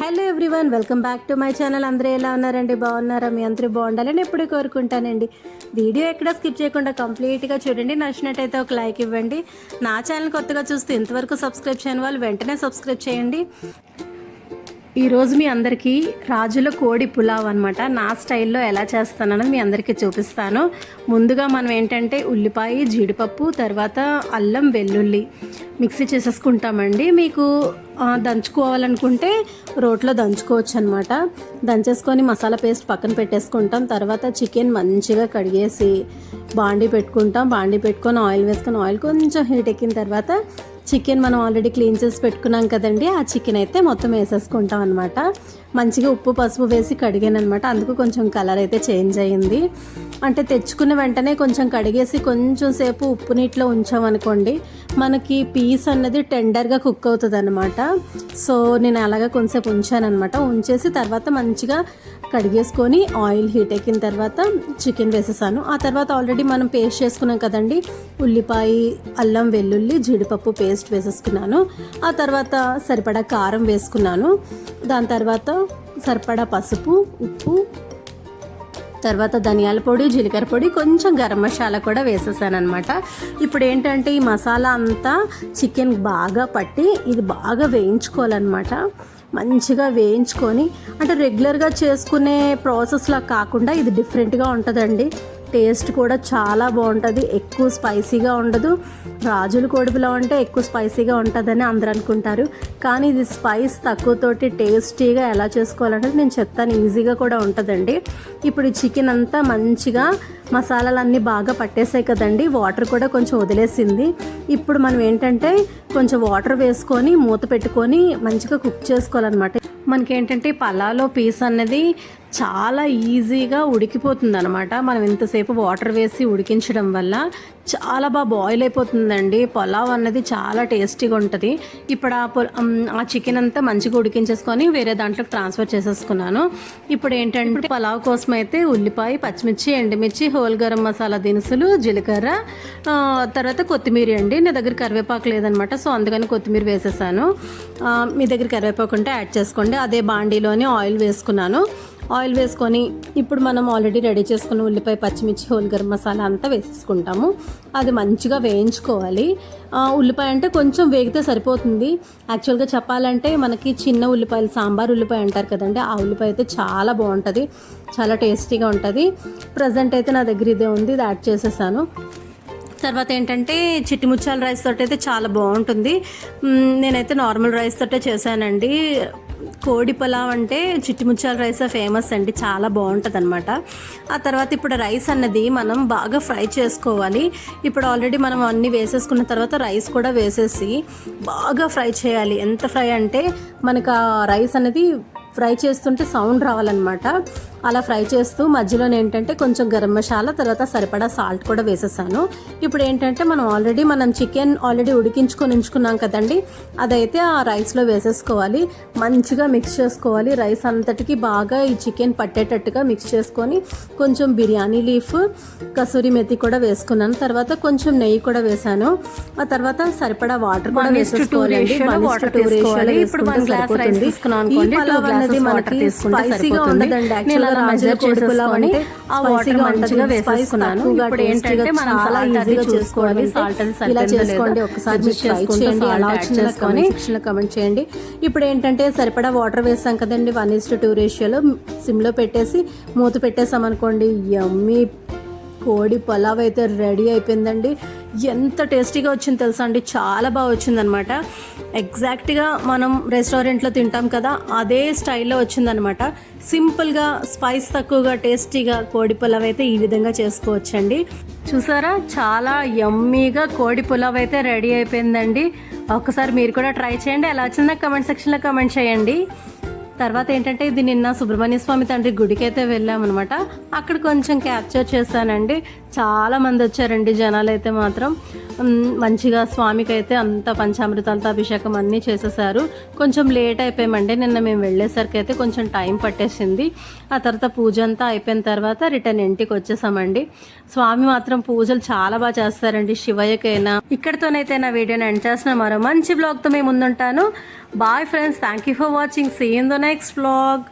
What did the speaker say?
Hello everyone welcome back to my channel. అందరూ ఎలా ఉన్నారండి? బాగున్నారా? మీ అందరూ బాగుండాలని ఎప్పుడు కోరుకుంటానండి. వీడియో ఎక్కడ స్కిప్ చేయకుండా కంప్లీట్గా చూడండి. నచ్చినట్టయితే ఒక లైక్ ఇవ్వండి. నా ఛానల్ కొత్తగా చూస్తే ఇంతవరకు సబ్స్క్రైబ్ చేయని వాళ్ళు వెంటనే సబ్స్క్రైబ్ చేయండి. ఈరోజు మీ అందరికీ రాజుల కోడి పులావ్ అనమాట నా స్టైల్లో ఎలా చేస్తానని మీ అందరికీ చూపిస్తాను. ముందుగా మనం ఏంటంటే ఉల్లిపాయ జీడిపప్పు తర్వాత అల్లం వెల్లుల్లి మిక్సీ చేసేసుకుంటామండి. మీకు దంచుకోవాలనుకుంటే రోట్లో దంచుకోవచ్చు అనమాట దంచేసుకొని మసాలా పేస్ట్ పక్కన పెట్టేసుకుంటాం. తర్వాత చికెన్ మంచిగా కడిగేసి బాండీ పెట్టుకుంటాం. బాండీ పెట్టుకొని ఆయిల్ వేసుకొని ఆయిల్ కొంచెం హీట్ ఎక్కిన తర్వాత చికెన్ మనం ఆల్రెడీ క్లీన్ చేసి పెట్టుకున్నాం కదండి ఆ చికెన్ అయితే మొత్తం వేసేసుకుంటాం అనమాట మంచిగా ఉప్పు పసుపు వేసి కడిగాను అనమాట అందుకు కొంచెం కలర్ అయితే చేంజ్ అయ్యింది అంటే తెచ్చుకున్న వెంటనే కొంచెం కడిగేసి కొంచెం సేపు ఉప్పు నీటిలో ఉంచామనుకోండి మనకి పీస్ అన్నది టెండర్గా కుక్ అవుతుంది అనమాట సో నేను అలాగా కొంచెంసేపు ఉంచాను అనమాట ఉంచేసి తర్వాత మంచిగా కడిగేసుకొని ఆయిల్ హీట్ ఎక్కిన తర్వాత చికెన్ వేసేసాను. ఆ తర్వాత ఆల్రెడీ మనం పేస్ట్ చేసుకున్నాం కదండి ఉల్లిపాయ అల్లం వెల్లుల్లి జీడిపప్పు పేస్ట్ పేస్ట్ వేసేసుకున్నాను. ఆ తర్వాత సరిపడా కారం వేసుకున్నాను. దాని తర్వాత సరిపడా పసుపు ఉప్పు తర్వాత ధనియాల పొడి జీలకర్ర పొడి కొంచెం గరం మసాలా కూడా వేసేసాను అనమాట ఇప్పుడు ఏంటంటే ఈ మసాలా అంతా చికెన్ బాగా పట్టి ఇది బాగా వేయించుకోవాలన్నమాట. మంచిగా వేయించుకొని అంటే రెగ్యులర్గా చేసుకునే ప్రాసెస్లా కాకుండా ఇది డిఫరెంట్గా ఉంటుందండి. టేస్ట్ కూడా చాలా బాగుంటుంది. ఎక్కువ స్పైసీగా ఉండదు. రాజుల కొడుపులో అంటే ఎక్కువ స్పైసీగా ఉంటుందని అందరూ అనుకుంటారు. కానీ ఇది స్పైస్ తక్కువతోటి టేస్టీగా ఎలా చేసుకోవాలంటే నేను చెప్తాను. ఈజీగా కూడా ఉంటుందండి. ఇప్పుడు చికెన్ అంతా మంచిగా మసాలాలన్నీ బాగా పట్టేసాయి కదండి. వాటర్ కూడా కొంచెం వదిలేసింది. ఇప్పుడు మనం ఏంటంటే కొంచెం వాటర్ వేసుకొని మూత పెట్టుకొని మంచిగా కుక్ చేసుకోవాలన్నమాట. మనకి ఏంటంటే పలాలో పీస్ అన్నది చాలా ఈజీగా ఉడికిపోతుంది అనమాట మనం ఇంతసేపు వాటర్ వేసి ఉడికించడం వల్ల చాలా బాగా బాయిల్ అయిపోతుందండి. పులావ్ అన్నది చాలా టేస్టీగా ఉంటుంది. ఇప్పుడు ఆ పొ- ఆ చికెన్ అంతా మంచిగా ఉడికించేసుకొని వేరే దాంట్లోకి ట్రాన్స్ఫర్ చేసేసుకున్నాను. ఇప్పుడు ఏంటంటే పులావ్ కోసం అయితే ఉల్లిపాయ పచ్చిమిర్చి ఎండుమిర్చి హోల్ గరం మసాలా దినుసులు జీలకర్ర తర్వాత కొత్తిమీర అండి. నా దగ్గర కరివేపాకు లేదనమాట సో అందుకని కొత్తిమీర వేసేసాను. మీ దగ్గర కరివేపాకు ఉంటే యాడ్ చేసుకోండి. అదే బాండీలోని ఆయిల్ వేసుకున్నాను. ఆయిల్ వేసుకొని ఇప్పుడు మనం ఆల్రెడీ రెడీ చేసుకున్న ఉల్లిపాయ పచ్చిమిర్చి హోల్ గరం మసాలా అంతా వేసేసుకుంటాము. అది మంచిగా వేయించుకోవాలి. ఉల్లిపాయ అంటే కొంచెం వేగితే సరిపోతుంది. యాక్చువల్గా చెప్పాలంటే మనకి చిన్న ఉల్లిపాయలు సాంబార్ ఉల్లిపాయ అంటారు కదండి ఆ ఉల్లిపాయ అయితే చాలా బాగుంటుంది. చాలా టేస్టీగా ఉంటుంది. ప్రజెంట్ అయితే నా దగ్గర ఇదే ఉంది ఇది యాడ్ చేసేసాను. తర్వాత ఏంటంటే చిట్టి ముచ్చాల రైస్ తోటి అయితే చాలా బాగుంటుంది. నేనైతే నార్మల్ రైస్ తోటే చేశానండి. కోడి పులావ్ అంటే చిట్టిముచ్చాల రైస్ ఫేమస్ అండి. చాలా బాగుంటుంది అనమాట ఆ తర్వాత ఇప్పుడు రైస్ అన్నది మనం బాగా ఫ్రై చేసుకోవాలి. ఇప్పుడు ఆల్రెడీ మనం అన్నీ వేసేసుకున్న తర్వాత రైస్ కూడా వేసేసి బాగా ఫ్రై చేయాలి. ఎంత ఫ్రై అంటే మనకు ఆ రైస్ అనేది ఫ్రై చేస్తుంటే సౌండ్ రావాలన్నమాట. అలా ఫ్రై చేస్తూ మధ్యలో ఏంటంటే కొంచెం గరం మసాలా తర్వాత సరిపడా సాల్ట్ కూడా వేసేసాను. ఇప్పుడు ఏంటంటే మనం ఆల్రెడీ మనం చికెన్ ఆల్రెడీ ఉడికించుకొని ఉంచుకున్నాం కదండి అదైతే ఆ రైస్లో వేసేసుకోవాలి. మంచిగా మిక్స్ చేసుకోవాలి. రైస్ అంతటికి బాగా ఈ చికెన్ పట్టేటట్టుగా మిక్స్ చేసుకొని కొంచెం బిర్యానీ లీఫ్ కసూరి మెతి కూడా వేసుకున్నాను. తర్వాత కొంచెం నెయ్యి కూడా వేసాను. ఆ తర్వాత సరిపడా వాటర్ కూడా వేసేసుకోవాలండి ఇప్పుడు స్పైసీగా ఉండదండి కోడి పులావ్ అంటే ఆ వాటర్ మంచిగా వేసేసుకున్నాను. ఇప్పుడు ఏంటంటే మనం చాలా ఈజీగా చేసుకోవాలి. సాల్ట్ ఇలా చేసుకోండి ఒకసారి ఎలా వచ్చిందో చేసుకొని సెక్షన్లో కమెంట్ చేయండి. ఇప్పుడు ఏంటంటే సరిపడా వాటర్ వేసాం కదండి వన్ ఇస్ టు టూ రేషియోలో సిమ్లో పెట్టేసి మూత పెట్టేసాం అనుకోండి యమ్మీ కోడి పలావ్ అయితే రెడీ అయిపోయిందండి. ఎంత టేస్టీగా వచ్చింది తెలుసా అండి? చాలా బాగా వచ్చిందనమాట ఎగ్జాక్ట్గా మనం రెస్టారెంట్లో తింటాం కదా అదే స్టైల్లో వచ్చిందనమాట సింపుల్గా స్పైస్ తక్కువగా టేస్టీగా కోడి పులావ్ అయితే ఈ విధంగా చేసుకోవచ్చండి. చూసారా? చాలా యమ్మీగా కోడి పులావ్ అయితే రెడీ అయిపోయిందండి. ఒకసారి మీరు కూడా ట్రై చేయండి. ఎలా వచ్చిందో కమెంట్ సెక్షన్లో కమెంట్ చేయండి. తర్వాత ఏంటంటే ఇది నిన్న సుబ్రహ్మణ్య స్వామి తండ్రి గుడికి అయితే వెళ్ళామన్నమాట. అక్కడ కొంచెం క్యాప్చర్ చేశానండి. చాలా మంది వచ్చారండి జనాలు అయితే మాత్రం. మంచిగా స్వామికి అయితే అంత పంచామృతాలతో అభిషేకం అన్నీ చేసేసారు. కొంచెం లేట్ అయిపోయామండి. నిన్న మేము వెళ్ళేసరికి అయితే కొంచెం టైం పట్టేసింది. ఆ తర్వాత పూజ అంతా అయిపోయిన తర్వాత రిటర్న్ ఇంటికి వచ్చేసామండి. స్వామి మాత్రం పూజలు చాలా బాగా చేస్తారండి. శివయ్యకైనా ఇక్కడితోనైతే నా వీడియోని ఎండ్ చేసిన మరో మంచి బ్లాగ్తో మేము ముందుంటాను. Bye friends thank you for watching see in the next blog